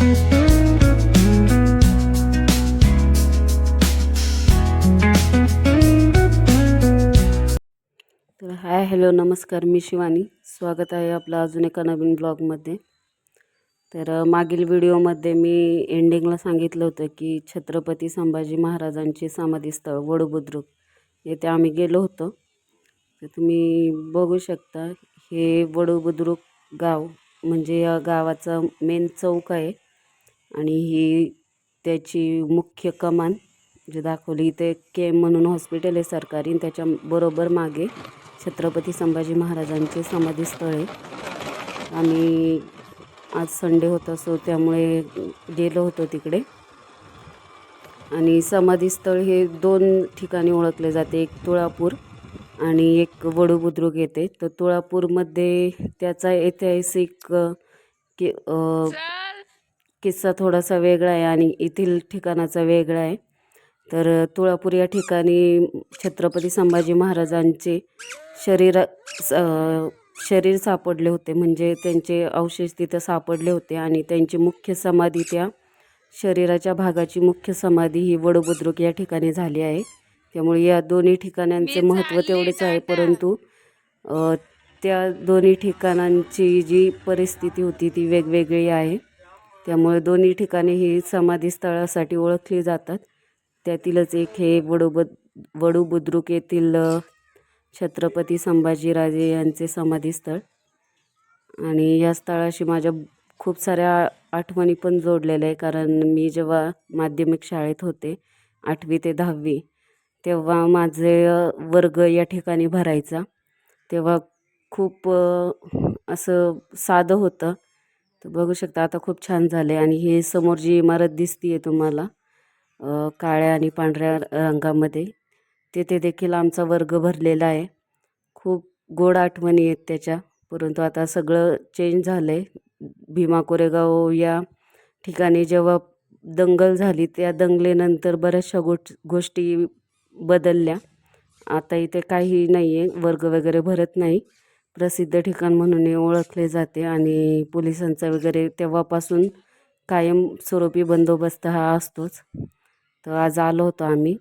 तर hi hello नमस्कार मी शिवानी. स्वागत आहे आपलं अजून एका नवीन ब्लॉगमध्ये. तर मागील व्हिडिओमध्ये मी एंडिंगला सांगितलं होतं की छत्रपती संभाजी महाराजांचे समाधीस्थळ वडबुद्रुक येथे आम्ही गेलो होतो. तर तुम्ही बघू शकता हे वडबुद्रुक गाव म्हणजे या गावाचा मेन चौक आहे. आणि ही त्याची मुख्य कमान जे दाखवली ते के एम म्हणून हॉस्पिटल आहे सरकारी. आणि त्याच्या बरोबर मागे छत्रपती संभाजी महाराजांचे समाधीस्थळ आहे. आम्ही आज संडे होता सो त्यामुळे गेलो होतो तिकडे. आणि समाधीस्थळ हे दोन ठिकाणी ओळखले जाते एक तुळापूर आणि एक वडूबुद्रुक येते. तर तुळापूरमध्ये त्याचा ऐतिहासिक के किस्सा थोडासा वेगळा आहे आणि येथील ठिकाणाचा वेगळा आहे. तर तुळापूर या ठिकाणी छत्रपती संभाजी महाराजांचे शरीर शरीर सापडले होते. म्हणजे त्यांचे अवशेष तिथं सापडले होते आणि त्यांची मुख्य समाधी त्या शरीराच्या भागाची मुख्य समाधी ही वडबुद्रुक या ठिकाणी झाली आहे. त्यामुळे या दोन्ही ठिकाणांचे महत्त्व तेवढेच आहे. परंतु त्या दोन्ही ठिकाणांची जी परिस्थिती होती ती वेगवेगळी आहे. त्यामुळे दोन्ही ठिकाणी ही समाधी स्थळासाठी ओळखली जातात. त्यातीलच एक हे वडूबद बुद्रुक येथील छत्रपती संभाजीराजे यांचे समाधीस्थळ. आणि या स्थळाशी माझ्या खूप साऱ्या आठवणी पण जोडलेल्या आहे कारण मी जेव्हा माध्यमिक शाळेत होते आठवी ते दहावी तेव्हा माझे वर्ग या ठिकाणी भरायचा. तेव्हा खूप असं साधं होतं. तर बघू शकता आता खूप छान झाले आणि हे समोर जी इमारत दिसते आहे तुम्हाला काळ्या आणि पांढऱ्या रंगामध्ये तेथे देखील आमचा वर्ग भरलेला आहे. खूप गोड आठवणी आहेत त्याच्या परंतु आता सगळं चेंज झालं आहे भीमा कोरेगाव या ठिकाणी जेव्हा दंगल झाली त्या दंगलीनंतर बऱ्याचशा गोट गोष्टी बदलल्या. आता इथे काही नाही आहे वर्ग वगैरे भरत नाही. प्रसिद्ध ठिकाण म्हणूनही ओळखले जाते आणि पोलिसांचा वगैरे तेव्हापासून कायमस्वरूपी बंदोबस्त हा असतोच. तर आज आलो होतो आम्ही.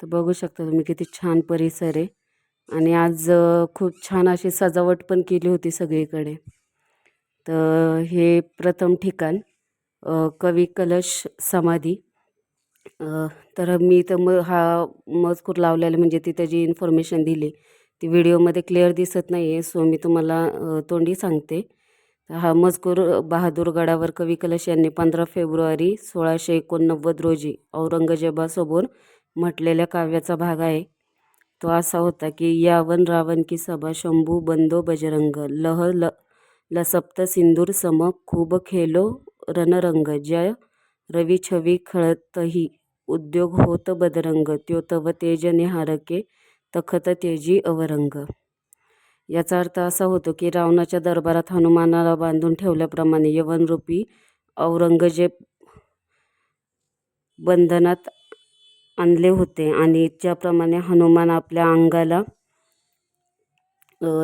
तर बघू शकता तुम्ही किती छान परिसर आहे. आणि आज खूप छान अशी सजावट पण केली होती सगळीकडे. तर हे प्रथम ठिकाण कवी कलश समाधी. तर मी तर मग हा मजकूर लावलेला म्हणजे तिथे जी इन्फॉर्मेशन दिली ती व्हिडिओमध्ये क्लिअर दिसत नाही आहे सो मी तुम्हाला तोंडी सांगते. हा मजकूर बहादूरगडावर कवी कलश यांनी पंधरा फेब्रुवारी सोळाशे एकोणनव्वद रोजी औरंगजेबासमोर म्हटलेल्या काव्याचा भाग आहे. तो असा होता की यावन रावण की सभा शंभू बंदो बजरंग लह ल लसप्त सिंदूर सम खूब खेलो रणरंग जय रवी छवी खळतही उद्योग होत बदरंग त्यो तव तेज निहारके तखत तेजी अवरंग. याचा अर्थ असा होतो की रावणाच्या दरबारात हनुमानाला बांधून ठेवल्याप्रमाणे यवनरूपी औरंगजेब बंधनात आणले होते आणि ज्याप्रमाणे हनुमान आपल्या अंगाला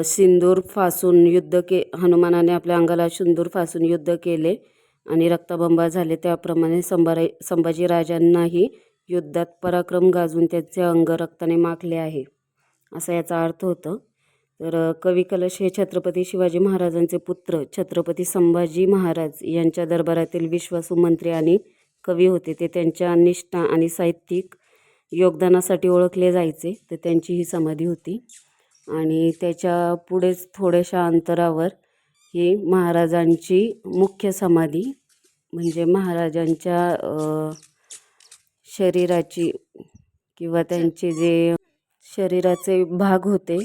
सिंदूर फासून युद्ध के हनुमानाने आपल्या अंगाला सिंदूर फासून युद्ध केले आणि रक्तबंबा झाले. त्याप्रमाणे संभारा संभाजीराजांनाही युद्धात पराक्रम गाजून त्यांचे अंग रक्ताने माखले आहे. असा याचा अर्थ होतं. तर कवी कलश हे छत्रपती शिवाजी महाराजांचे पुत्र छत्रपती संभाजी महाराज यांच्या दरबारातील विश्वासू मंत्री आणि कवी होते. ते त्यांच्या निष्ठा आणि साहित्यिक योगदानासाठी ओळखले जायचे. तर त्यांची ही समाधी होती. आणि त्याच्या पुढेच थोड्याशा अंतरावर ही महाराजांची मुख्य समाधी म्हणजे महाराजांच्या शरीराची किंवा त्यांचे जे शरीराचे भाग होते.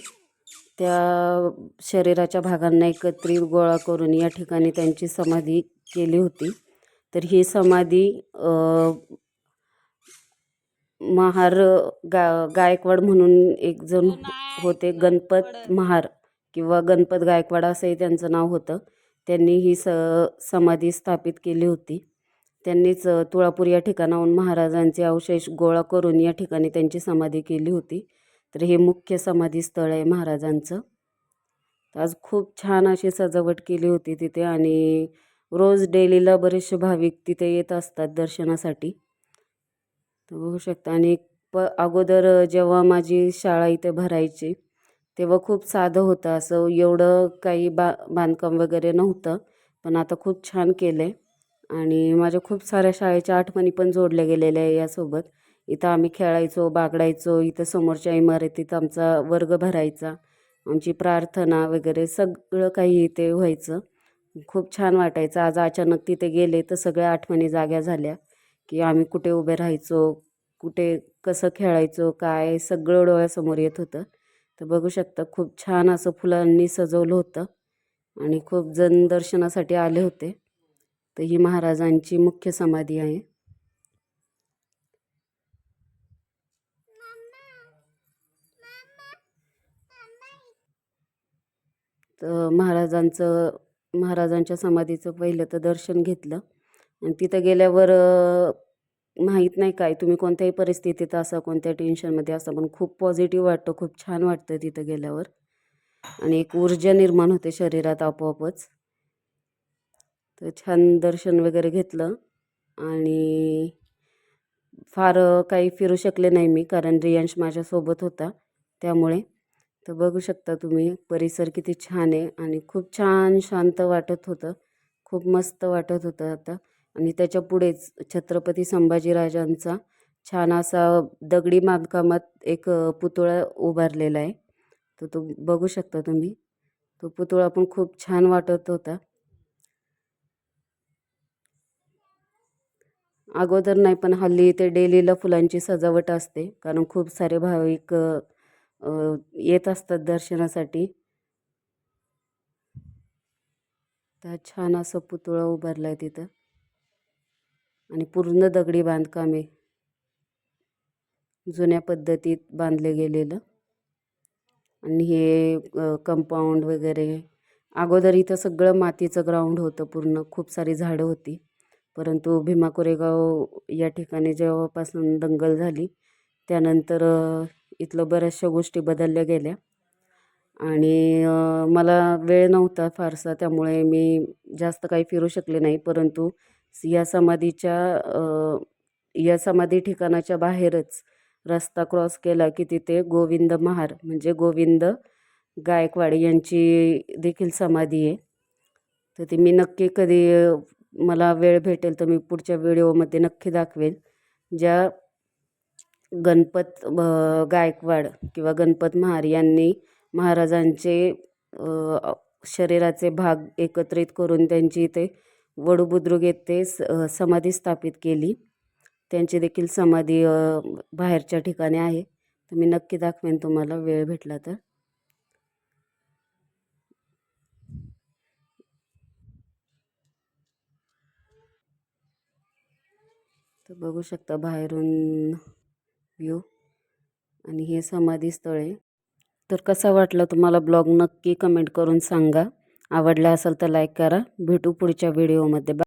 त्या शरीराच्या भागांना एकत्रित गोळा करून या ठिकाणी त्यांची समाधी केली होती. तर ही समाधी महार गा गायकवाड म्हणून एक जण होते गणपत महार किंवा गणपत गायकवाड असंही त्यांचं नाव होतं. त्यांनी ही स समाधी स्थापित केली होती. त्यांनीच तुळापूर या ठिकाणाहून महाराजांचे अवशेष गोळा करून या ठिकाणी त्यांची समाधी केली होती. तर हे मुख्य समाधी स्थळ आहे महाराजांचं. तर आज खूप छान अशी सजावट केली होती तिथे आणि रोज डेलीला बरेचसे भाविक तिथे येत असतात दर्शनासाठी. तर बघू शकता आणि प अगोदर जेव्हा माझी शाळा इथे भरायची तेव्हा खूप साधं होतं. असं एवढं काही बा बांधकाम वगैरे नव्हतं पण आता खूप छान केलं आहे आणि माझ्या खूप साऱ्या शाळेच्या आठवणी पण जोडल्या गेलेल्या आहे यासोबत. इथं आम्ही खेळायचो बागडायचो इथं समोरच्या इमारतीत आमचा वर्ग भरायचा आमची प्रार्थना वगैरे सगळं काही इथे व्हायचं. खूप छान वाटायचं. आज अचानक तिथे गेले तर सगळ्या आठवणी जाग्या झाल्या की आम्ही कुठे उभे राहायचो कुठे कसं खेळायचो काय सगळं डोळ्यासमोर येत होतं. तर बघू शकता खूप छान असं फुलांनी सजवलं होतं आणि खूप जण दर्शनासाठी आले होते. तर ही महाराजांची मुख्य समाधी आहे. तर महाराजांचं महाराजांच्या समाधीचं पहिलं तर दर्शन घेतलं. आणि तिथं गेल्यावर माहीत नाही काय तुम्ही कोणत्याही परिस्थितीत असा कोणत्या टेन्शनमध्ये असा पण खूप पॉझिटिव्ह वाटतं खूप छान वाटतं तिथं गेल्यावर. आणि एक ऊर्जा निर्माण होते शरीरात आपोआपच. तर छान दर्शन वगैरे घेतलं. आणि फार काही फिरू शकले नाही मी कारण रियांश माझ्यासोबत होता त्यामुळे तर बघू शकता तुम्ही परिसर किती छान आहे आणि खूप छान शांत वाटत होतं. खूप मस्त वाटत होतं आता. आणि त्याच्या पुढेच छत्रपती संभाजीराजांचा छान असा दगडी बांधकामात एक पुतळा उभारलेला आहे. तर तो बघू शकता तुम्ही. तो पुतळा पण खूप छान वाटत होता. अगोदर नाही पण हल्ली इथे डेलीला फुलांची सजावट असते कारण खूप सारे भाविक येत असतात दर्शनासाठी. तर छान असं पुतळा उभारला आहे तिथं. आणि पूर्ण दगडी बांधकाम आहे. जुन्या पद्धतीत बांधले गेलेलं. आणि हे कंपाऊंड वगैरे. अगोदर इथं सगळं मातीचं ग्राउंड होतं पूर्ण. खूप सारी झाडं होती. परंतु भीमा कोरेगाव या ठिकाणी जेव्हापासून दंगल झाली त्यानंतर इथलं बऱ्याचशा गोष्टी बदलल्या गेल्या. आणि मला वेळ नव्हता फारसा त्यामुळे मी जास्त काही फिरू शकले नाही. परंतु या समाधीच्या या समाधी ठिकाणाच्या बाहेरच रस्ता क्रॉस केला की तिथे गोविंद महार म्हणजे गोविंद गायकवाड यांची देखील समाधी आहे. तर ती मी नक्की कधी मला वेळ भेटेल तर मी पुढच्या व्हिडिओमध्ये नक्की दाखवेल. ज्या गणपत गायकवाड किंवा गणपत महार यांनी महाराजांचे शरीराचे भाग एकत्रित करून त्यांची ते वडूबुद्रुक येथे समाधी स्थापित केली. त्यांची देखील समाधी बाहेरच्या ठिकाणी आहे. तर मी नक्की दाखवेन तुम्हाला वेळ भेटला तर बघू शकता बाहेरून व्ह्यू आणि हे समाधी स्थळ आहे. तर कसा वाटला तुम्हाला ब्लॉग? नक्की कमेंट करून सांगा. आवडला असेल तर लाईक करा. भेटू पुढच्या व्हिडिओमध्ये. बा